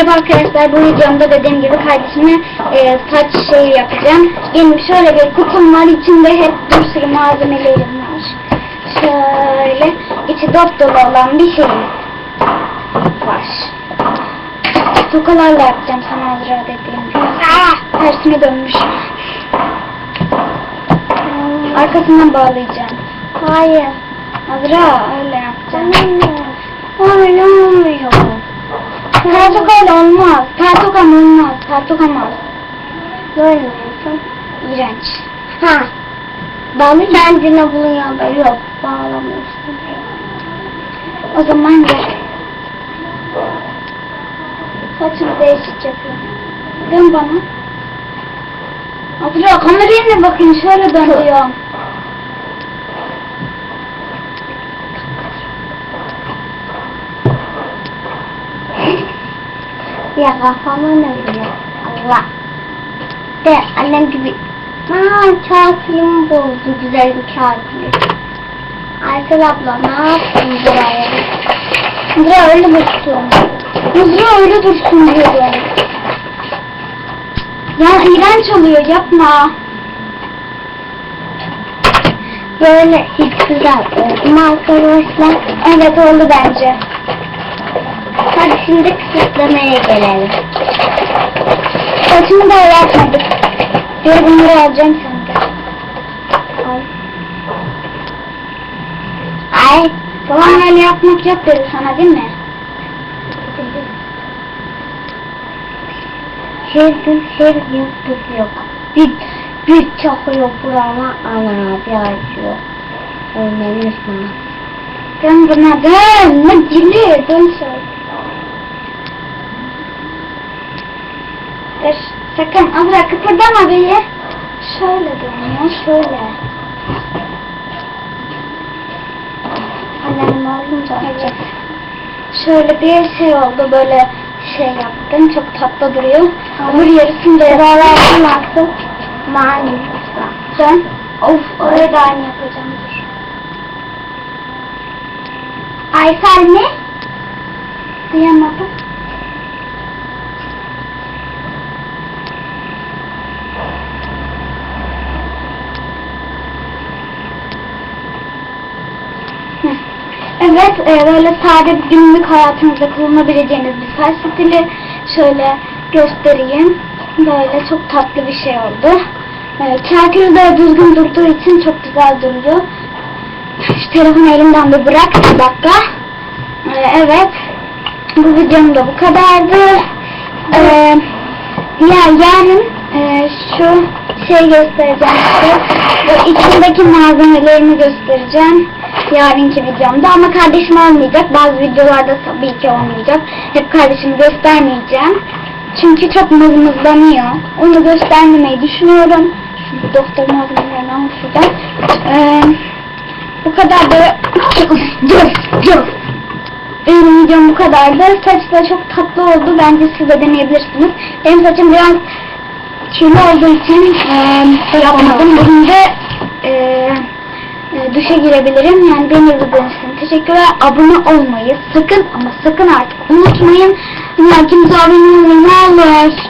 Merhaba arkadaşlar bu videomda dediğim gibi kardeşime e, saç şeyi yapacağım. Benim şöyle bir kutum var içinde hep bir sürü malzemelerim var. Şöyle içi dop dolu olan bir şey var. Tokalarla yapacağım sana Azra dediğim gibi. Aa, tersine dönmüş. Arkasından bağlayacağım. Hayır. Azra öyle yapacağım. Öyle olmuyor. Pertokal olmaz. Olmaz. Böyle olsun. İğrenç. Ha. Bana kendine bunun yanında yok. Bağlamıyorsun. O zaman gel. Saçımı değişik yapıyorum. Dön bana. Abla kameraya ne bakın şöyle dönüyorum. Ya kafama ne? Allah. De annem gibi. Aa kağıtımı bozdu güzel bir kağıtımı. Aysel abla ne yaptın buraya? Mızra öyle dursun. Mızra öyle dursun diyorum. Ya iğrenç oluyor yapma. Böyle hiç güzel oldu arkadaşlar? Evet oldu bence. Hadi şimdi kısıtlamaya gelelim. Saçımı daha yapmadık. Dur bunları alacağım senden. Ay. Ay. Babam öyle yapmak yok dedi sana değil mi? Her gün her gün tutuyor. Bir, bir çakıyor burama ana bir acıyor. Ölmemiş mi? Dön buna dön. Ne dili dön şöyle. Dur sakın Azra kıpırdama beni. Şöyle dön ya şöyle. Annem olunca Evet. Şöyle bir şey oldu böyle şey yaptım çok tatlı duruyor. Öbür yarısını da Buralar nasıl? Mani. Dön. Of oraya da aynı yapacağım dur. Aysel mi? Duyamadım. Evet, e, böyle sade günlük hayatınızda kullanabileceğiniz bir saç. Şöyle göstereyim. Böyle çok tatlı bir şey oldu. E, Çarkını da düzgün durduğu için çok güzel duruyor. Şu telefonu elimden bir bırak bir dakika. E, evet. Bu videom da bu kadardı. E, ya yarın e, şu şey göstereceğim size. İçindeki malzemelerini göstereceğim. Yarınki videomda ama kardeşim olmayacak. Bazı videolarda tabii ki olmayacak. Hep kardeşimi göstermeyeceğim. Çünkü çok mızmızlanıyor. Onu göstermemeyi düşünüyorum. Şimdi doktor malzemelerini al. Ee, bu kadar da... Dur, dur. Benim videom bu kadardı. Saç da çok tatlı oldu. Bence siz de deneyebilirsiniz. Benim saçım biraz kirli olduğu için e, yapmadım. Bugün de e, duşa girebilirim. Yani beni izlediğiniz için teşekkürler. Abone olmayı sakın ama sakın artık unutmayın. Kimse abone olmayı ne olur.